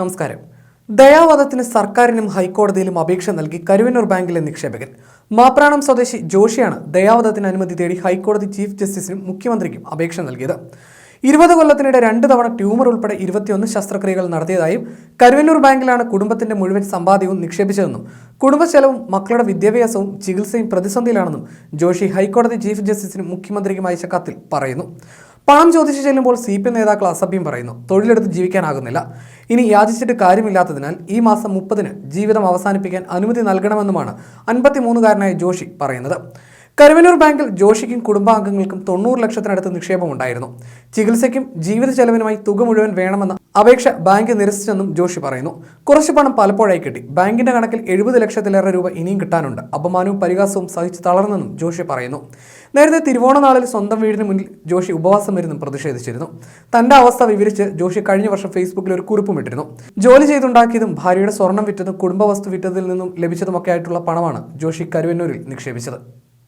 നമസ്കാരം. ദയാവാദത്തിന് സർക്കാരിനും ഹൈക്കോടതിയിലും അപേക്ഷ നൽകി കരുവന്നൂർ ബാങ്കിലെ നിക്ഷേപകൻ. മാപ്രാണം സ്വദേശി ജോഷിയാണ് ദയാവാദത്തിന് അനുമതി തേടി ഹൈക്കോടതി ചീഫ് ജസ്റ്റിസിനും മുഖ്യമന്ത്രിക്കും അപേക്ഷ നൽകിയത്. ഇരുപത് കൊല്ലത്തിനിടെ രണ്ട് തവണ ട്യൂമർ ഉൾപ്പെടെ ഇരുപത്തിയൊന്ന് ശസ്ത്രക്രിയകൾ നടത്തിയതായും കരുവന്നൂർ ബാങ്കിലാണ് കുടുംബത്തിന്റെ മുഴുവൻ സമ്പാദ്യവും നിക്ഷേപിച്ചതെന്നും കുടുംബ ചെലവും മക്കളുടെ വിദ്യാഭ്യാസവും ചികിത്സയും പ്രതിസന്ധിയിലാണെന്നും ജോഷി ഹൈക്കോടതി ചീഫ് ജസ്റ്റിസിനും മുഖ്യമന്ത്രിക്കും അയച്ച കത്തിൽ പറയുന്നു. പണം ചോദിച്ചു ചെല്ലുമ്പോൾ സി പി നേതാക്കൾ അസഭ്യം പറയുന്നു. തൊഴിലെടുത്ത് ജീവിക്കാനാകുന്നില്ല. ഇനി യാചിച്ചിട്ട് കാര്യമില്ലാത്തതിനാൽ ഈ മാസം മുപ്പതിന് ജീവിതം അവസാനിപ്പിക്കാൻ അനുമതി നൽകണമെന്നുമാണ് അൻപത്തിമൂന്നുകാരനായ ജോഷി പറയുന്നത്. കരുവന്നൂർ ബാങ്കിൽ ജോഷിക്കും കുടുംബാംഗങ്ങൾക്കും തൊണ്ണൂറ് ലക്ഷത്തിനടുത്ത് നിക്ഷേപമുണ്ടായിരുന്നു. ചികിത്സയ്ക്കും ജീവിത ചെലവിനുമായി തുക മുഴുവൻ വേണമെന്ന അപേക്ഷ ബാങ്ക് നിരസിച്ചെന്നും ജോഷി പറയുന്നു. കുറച്ച് പണം പലപ്പോഴായി കിട്ടി. ബാങ്കിന്റെ കണക്കിൽ എഴുപത് ലക്ഷത്തിലേറെ രൂപ ഇനിയും കിട്ടാനുണ്ട്. അപമാനവും പരിഹാസവും സഹിച്ച് തളർന്നെന്നും ജോഷി പറയുന്നു. നേരത്തെ തിരുവോണനാളിൽ സ്വന്തം വീടിന് മുന്നിൽ ജോഷി ഉപവാസം ഇരുന്നും പ്രതിഷേധിച്ചിരുന്നു. തന്റെ അവസ്ഥ വിവരിച്ച് ജോഷി കഴിഞ്ഞ വർഷം ഫേസ്ബുക്കിൽ ഒരു കുറിപ്പും ഇട്ടിരുന്നു. ജോലി ചെയ്തുണ്ടാക്കിയതും ഭാര്യയുടെ സ്വർണം വിറ്റതും കുടുംബ വസ്തു വിറ്റതിൽ നിന്നും ലഭിച്ചതുമൊക്കെ ആയിട്ടുള്ള പണമാണ് ജോഷി കരുവന്നൂരിൽ നിക്ഷേപിച്ചത്.